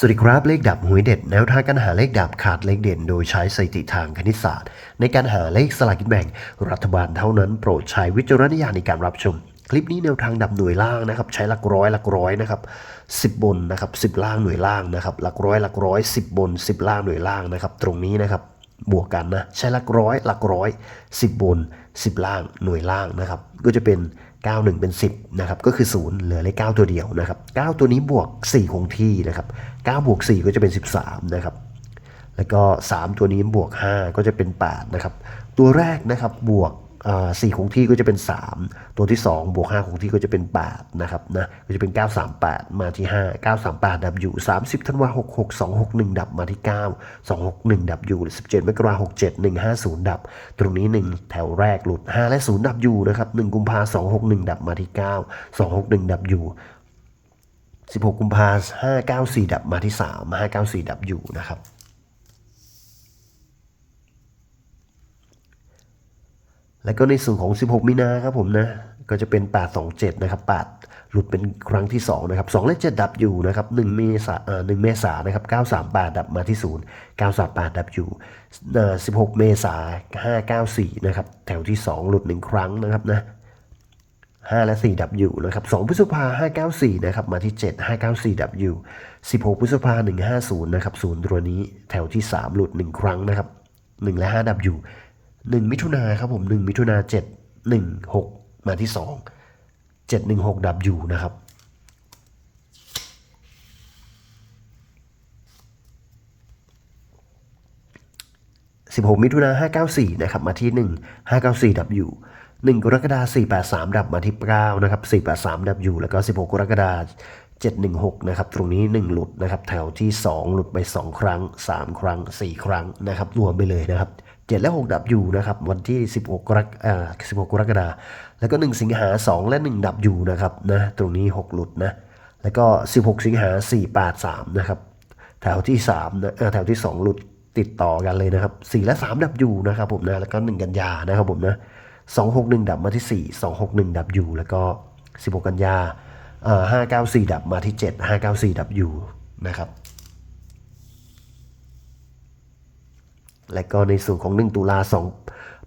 สวัสดีครับเลขดับหวยเด็ดแนวทางการหาเลขดับขาดเลขเด่น โดยใช้สถิติทางคณิตศาสตร์ ในการหาเลขสลากกินแบ่ง รัฐบาลเท่านั้นโปรดใช้วิจารณญาณในการรับชม คลิปนี้แนวทางดับหน่วยล่างนะครับ ใช้หลักร้อยหลักร้อยนะครับสิบบนนะครับสิบล่างหน่วยล่างนะครับหลักร้อยหลักร้อยสิบบนสิบล่างหน่วยล่างนะครับ ตรงนี้นะครับ บวกกันนะใช้หลักร้อยหลักร้อย 10 บน 10 ล่างหน่วยล่างนะครับก็จะเป็น 9 1 เป็น 10นะครับก็คือ 0 เหลือเลข9ตัวเดียวนะครับ9ตัวนี้บวก 4 คงที่นะครับ9บวก 4 ก็จะเป็น 13นะครับแล้วก็ 3 ตัวนี้บวก 5 ก็จะเป็น8นะครับตัวแรกนะครับบวก อ่คงที่ก็จะเป็น 3 ตัวที่ 2 บวก5คงที่ก็จะเป็น8นะครับนะก็จะเป็น 938 มาที่ 5 938 ดับอยู่ 30ธันวา66 261 ดับมาที่ 9 261 ดับอยู่ 17มกราคม67 150 ดับ ตรงนี้ 1 แถวแรกหลุด 5 และ 0 ดับอยู่นะครับ1กุมภา261 ดับมาที่ 9 261 ดับอยู่16 กุมภา594 ดับมาที่ 3 594 ดับอยู่นะครับ แล้วก็ในส่วนของ 16 มีนาครับผมนะ ก็จะเป็น 827 นะครับ 8 หลุดเป็นครั้งที่ 2 นะครับ 2 และ 7 ดับอยู่นะครับ 1 เมษาเอ่อ1เมษานะครับ 938 ดับมาที่ 0 938 ดับอยู่เอ่อ16 เมษา594 นะครับ แถวที่ 2 หลุด 1 ครั้งนะครับนะ5 และ 4 ดับอยู่นะครับ 2 พฤษภา 594 นะครับ มาที่ 7 594 ดับอยู่ 16 พฤษภา 150 นะครับศูนย์ตัวนี้แถวที่ 3 หลุด 1 ครั้งนะครับ 1 และ 5 ดับอยู่ 1 มิถุนาครับผม1มิถุนา7 1 6 มาที่ 2 7 1 6 ดับอยู่นะครับ 16 มิถุนา594 นะครับ มาที่ 1 594 ดับอยู่1กรกฎาคม483 ดับมาที่9นะครับ483 ดับอยู่ แล้วก็ 16 กรกฎาคม716 นะครับ ตรงนี้ 1 หลุดนะครับ แถวที่ 2 หลุดไป 2 ครั้ง 3 ครั้ง 4 ครั้งนะครับ รวมไปเลยนะครับ 7 และ 6 ดับอยู่นะครับวันที่ 16กรกอ่า16กรกฎาคมแล้วก็ 1 สิงหา 2 และ 1 ดับอยู่นะครับนะตรงนี้ 6 หลุดนะแล้วก็ 16 สิงหา 483 นะครับแถวที่3นะแถวที่ 2 หลุดติดต่อกันเลยนะครับ 4 และ 3 ดับอยู่นะครับผมนะแล้วก็ 1 กันยานะครับผมนะ261 ดับมาที่ 4 261 ดับอยู่แล้วก็ 16 กันยาเอ่อ594 ดับมาที่ 7 594 ดับอยู่นะครับ และก็ในส่วนของ 1 ตุลา2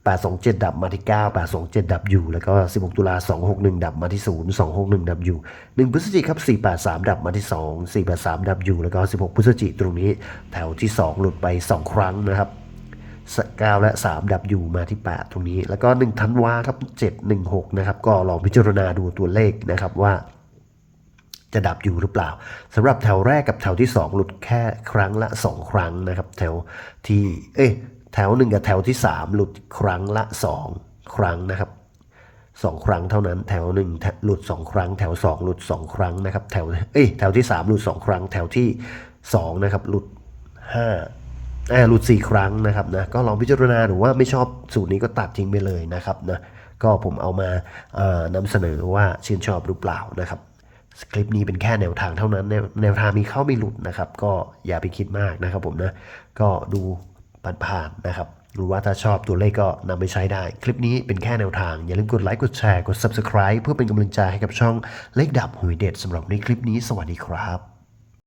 827 ดับมาที่ 9 827 ดับอยู่ แล้วก็ 16 ตุลา 261 ดับมาที่ 0 261 ดับอยู่ 1 พฤศจิกครับ 483 ดับมาที่ 2 483 ดับอยู่ แล้วก็ 16 พฤศจิกตรงนี้แถวที่ 2 หลุดไป 2 ครั้งนะครับ9และ 3 ดับอยู่มาที่ 8 ตรงนี้ แล้วก็ 1 ธันวาครับ 716 นะครับ ก็ลองพิจารณาดูตัวเลขนะครับว่า จะดับอยู่หรือเปล่าสำหรับแถวแรกกับแถวที่ 2 หลุดแค่ครั้งละ 2 ครั้งนะครับ แถวที่ เอ้ยแถวหนึ่งกับแถวที่ 3 หลุดครั้งละ 2 ครั้งนะครับ2 ครั้งเท่านั้นแถวหนึ่งหลุด 2 ครั้ง แถว 2 หลุด 2 ครั้งนะครับแถวเอ้ยแถวที่ 3 หลุด 2 ครั้ง แถวที่2นะครับหลุด5เออหลุด 4 ครั้งนะครับนะก็ลองพิจารณาหรือว่าไม่ชอบสูตรนี้ก็ตัดทิ้งไปเลยนะครับนะก็ผมเอามานำเสนอว่าชื่นชอบหรือเปล่านะครับ คลิปนี้เป็นแค่แนวทางเท่านั้นแนวแนวทางมีเข้ามีหลุดนะครับ ก็อย่าไปคิดมากนะครับผมนะ ก็ดูผ่านๆนะครับหรือว่าถ้าชอบตัวเลขก็นำไปใช้ได้ คลิปนี้เป็นแค่แนวทาง อย่าลืมกดไลค์กดแชร์กด subscribe เพื่อเป็นกำลังใจให้กับช่องเลขดับหวยเด็ดสำหรับในคลิปนี้สวัสดีครับ